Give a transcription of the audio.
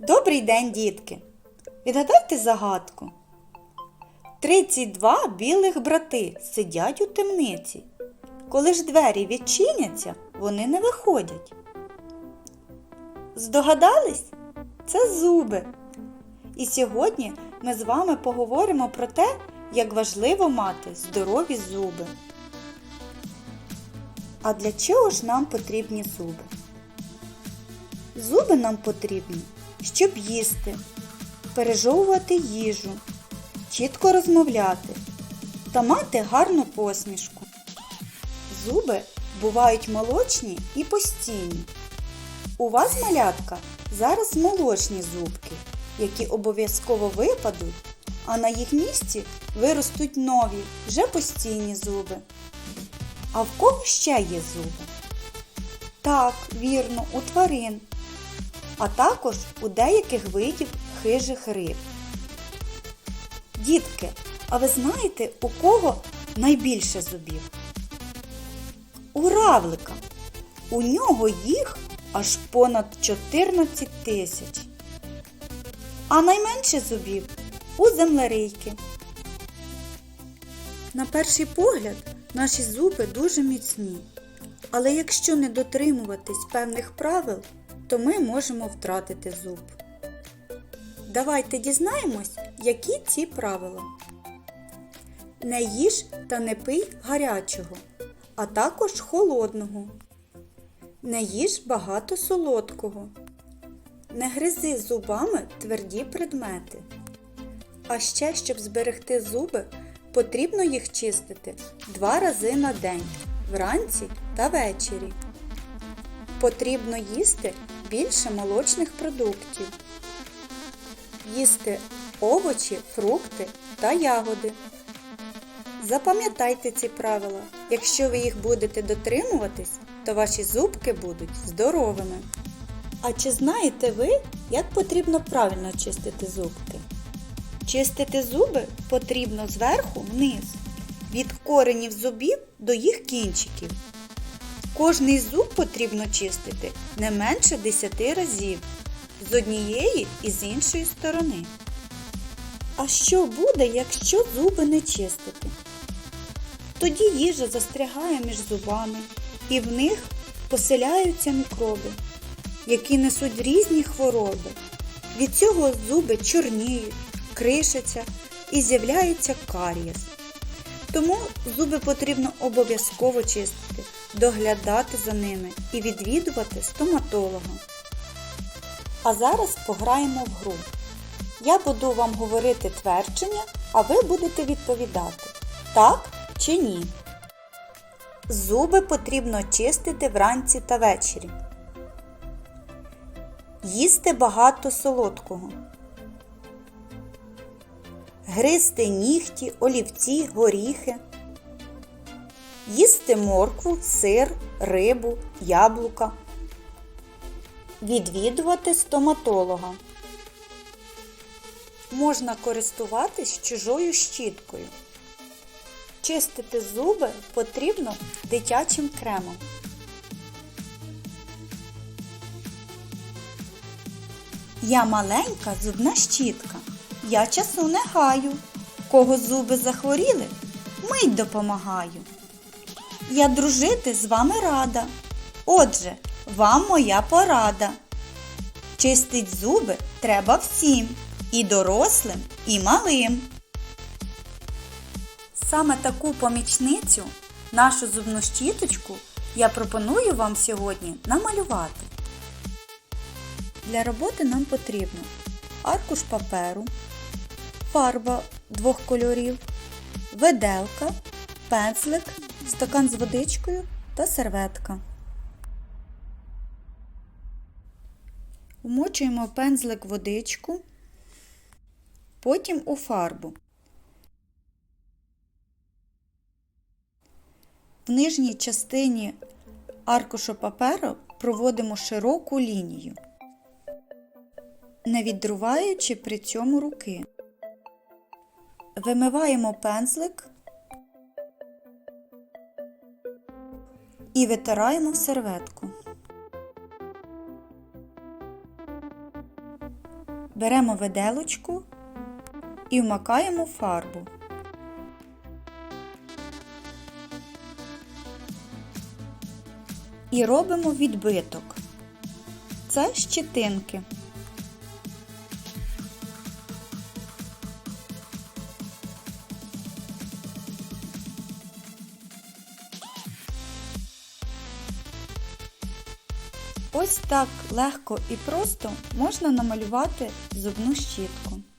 Добрий день, дітки! Відгадайте загадку. 32 білих брати сидять у темниці. Коли ж двері відчиняться, вони не виходять. Здогадались? Це зуби. І сьогодні ми з вами поговоримо про те, як важливо мати здорові зуби. А для чого ж нам потрібні зуби? Зуби нам потрібні, щоб їсти, пережовувати їжу, чітко розмовляти та мати гарну посмішку. Зуби бувають молочні і постійні. У вас, малятка, зараз молочні зубки, які обов'язково випадуть, а на їх місці виростуть нові, вже постійні зуби. А в кого ще є зуби? Так, вірно, у тварин, а також у деяких видів хижих риб. Дітки, а ви знаєте, у кого найбільше зубів? У равлика. У нього їх аж понад 14 тисяч. А найменше зубів у землерийки. На перший погляд наші зуби дуже міцні. Але якщо не дотримуватись певних правил, то ми можемо втратити зуб. Давайте дізнаємось, які ці правила. Не їж та не пий гарячого, а також холодного. Не їж багато солодкого. Не гризи зубами тверді предмети. А ще, щоб зберегти зуби, потрібно їх чистити два рази на день вранці та ввечері. Потрібно їсти більше молочних продуктів. Їсти овочі, фрукти та ягоди. Запам'ятайте ці правила. Якщо ви їх будете дотримуватись, то ваші зубки будуть здоровими. А чи знаєте ви, як потрібно правильно чистити зубки? Чистити зуби потрібно зверху вниз, від коренів зубів до їх кінчиків. Кожний зуб потрібно чистити не менше 10 разів з однієї і з іншої сторони. А що буде, якщо зуби не чистити? Тоді їжа застрягає між зубами і в них поселяються мікроби, які несуть різні хвороби. Від цього зуби чорніють, кришаться і з'являється карієс. Тому зуби потрібно обов'язково чистити, доглядати за ними і відвідувати стоматолога. А зараз пограємо в гру. Я буду вам говорити твердження, а ви будете відповідати так чи ні. Зуби потрібно чистити вранці та ввечері. Їсти багато солодкого. Гризти нігті, олівці, горіхи. Їсти моркву, сир, рибу, яблука. Відвідувати стоматолога. Можна користуватись чужою щіткою. Чистити зуби потрібно дитячим кремом. Я маленька зубна щітка. Я часу не гаю. Кого зуби захворіли, мить допомагаю. Я дружити з вами рада. Отже, вам моя порада. Чистить зуби треба всім, і дорослим, і малим. Саме таку помічницю, нашу зубну щіточку, я пропоную вам сьогодні намалювати. Для роботи нам потрібно аркуш паперу, фарба двох кольорів, виделка, пензлик, стакан з водичкою та серветка. Вмочуємо пензлик водичку, потім у фарбу. В нижній частині аркушу паперу проводимо широку лінію, не відруваючи при цьому руки. Вимиваємо пензлик і витираємо в серветку. Беремо виделочку і вмакаємо фарбу. І робимо відбиток. Це щетинки. Ось так легко і просто можна намалювати зубну щітку.